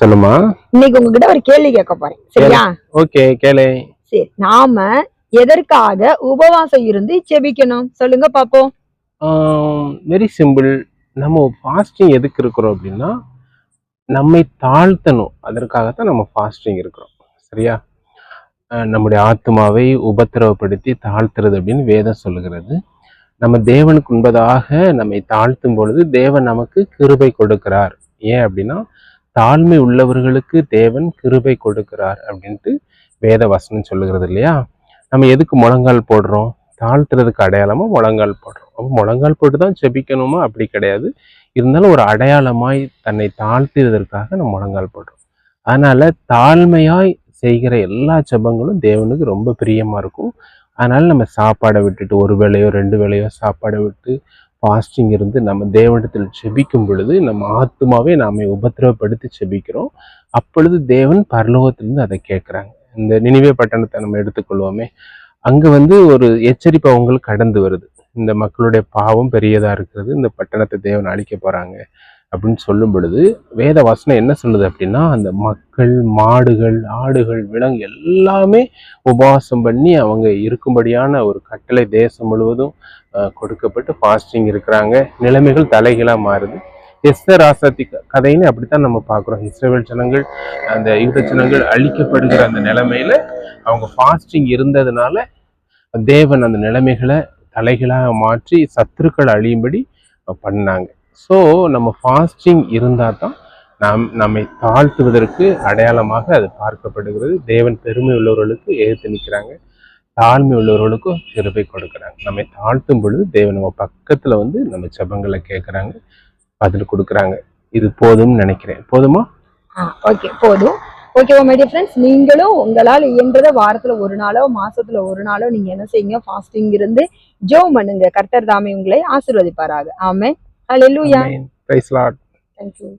சொல்லுமா இன்னைக்கு உங்ககிட்ட ஒரு கேள்வி கேட்க போறேன். சரியா? ஓகே கேளு. சரி நாம எதற்காக உபவாசம் இருந்து செபிக்கணும்? சொல்லுங்க பாப்போம். வெரி சிம்பிள் நம்ம ஃபாஸ்டிங் எதுக்கு இருக்கிறோம் அப்படின்னா நம்மை தாழ்த்தணும். அதற்காகத்தான் நம்ம ஃபாஸ்டிங் இருக்கிறோம். சரியா? நம்முடைய ஆத்மாவை உபத்திரவப்படுத்தி தாழ்த்துறது அப்படின்னு வேதம் சொல்லுகிறது. நம்ம தேவனுக்கு உண்பதாக நம்மை தாழ்த்தும் பொழுது தேவன் நமக்கு கிருபை கொடுக்கிறார். ஏன் அப்படின்னா தாழ்மை உள்ளவர்களுக்கு தேவன் கிருபை கொடுக்கிறார் அப்படின்ட்டு வேத வசனம் சொல்லுகிறது இல்லையா? நம்ம எதுக்கு முழங்கால் போடுறோம்? தாழ்த்துறதுக்கு அடையாளமா முழங்கால் போடுறோம். அப்போ முழங்கால் போட்டு தான் செபிக்கணுமா அப்படி கிடையாது. இருந்தாலும் ஒரு அடையாளமாய் தன்னை தாழ்த்துவதற்காக நம்ம முழங்கால் போடுறோம். அதனால தாழ்மையாய் செய்கிற எல்லா செபங்களும் தேவனுக்கு ரொம்ப பிரியமா இருக்கும். அதனால் நம்ம சாப்பாடை விட்டுட்டு ஒரு வேளையோ ரெண்டு வேளையோ சாப்பாடை விட்டு ஃபாஸ்டிங் இருந்து நம்ம தேவனிடத்தில் செபிக்கும் பொழுது நம்ம ஆத்மாவே நாம உபத்திரவப்படுத்தி செபிக்கிறோம். அப்பொழுது தேவன் பரலோகத்திலிருந்து அதை கேட்குறாங்க. இந்த நினைவே பட்டணத்தை நம்ம எடுத்துக்கொள்வோமே. அங்கே வந்து ஒரு எச்சரிப்பு அவங்களுக்கு கடந்து வருது. இந்த மக்களுடைய பாவம் பெரியதாக இருக்கிறது. இந்த பட்டணத்தை தேவன் அழிக்க போகிறாங்க அப்படின்னு சொல்லும் பொழுது வேத வசனம் என்ன சொல்லுது அப்படின்னா அந்த மக்கள் மாடுகள் ஆடுகள் விலங்கு எல்லாமே உபவாசம் பண்ணி அவங்க இருக்கும்படியான ஒரு கட்டளை தேசம் முழுவதும் கொடுக்கப்பட்டு ஃபாஸ்டிங் இருக்கிறாங்க. நிலைமைகள் தலைகளாக மாறுது. எஸ்தர் ஆசாத்தி க- கதைன்னு அப்படித்தான் நம்ம பார்க்குறோம். இஸ்ரேல் ஜனங்கள் அந்த யூத ஜனங்கள் அழிக்கப்படுகிற அந்த நிலைமையில அவங்க ஃபாஸ்டிங் இருந்ததுனால தேவன் அந்த நிலைமைகளை தலைகளாக மாற்றி சத்துருக்கள் அழியும்படி பண்ணாங்க. ஸோ நம்ம ஃபாஸ்டிங் இருந்தால் தான் நாம் நம்மை தாழ்த்துவதற்கு அடையாளமாக அது பார்க்கப்படுகிறது. தேவன் பெருமை உள்ளவர்களுக்கு எதிர்த்து நிற்கிறாங்க. தாழ்மை உள்ளவர்களுக்கும் கிருபை கொடுக்குறாங்க. நம்மை தாழ்த்தும் பொழுது தேவன் நம்ம பக்கத்தில் வந்து நம்ம ஜெபங்களை கேட்குறாங்க பதில் கொடுக்குறாங்க. இது போதும்னு நினைக்கிறேன். போதுமா? ஓகே போதும். ஓகேவா மை டியர் ஃப்ரெண்ட்ஸ் நீங்களும் உங்களால் இயன்றத வாரத்துல ஒரு நாளோ மாசத்துல ஒரு நாளோ நீங்க என்ன செய்யுங்க? ஃபாஸ்டிங் இருந்து ஜோ பண்ணுங்க. கர்த்தர் தாமே உங்களை ஆசிர்வதிப்பாராக. ஆமே Hallelujah. Amen. Praise Lord. Thank you.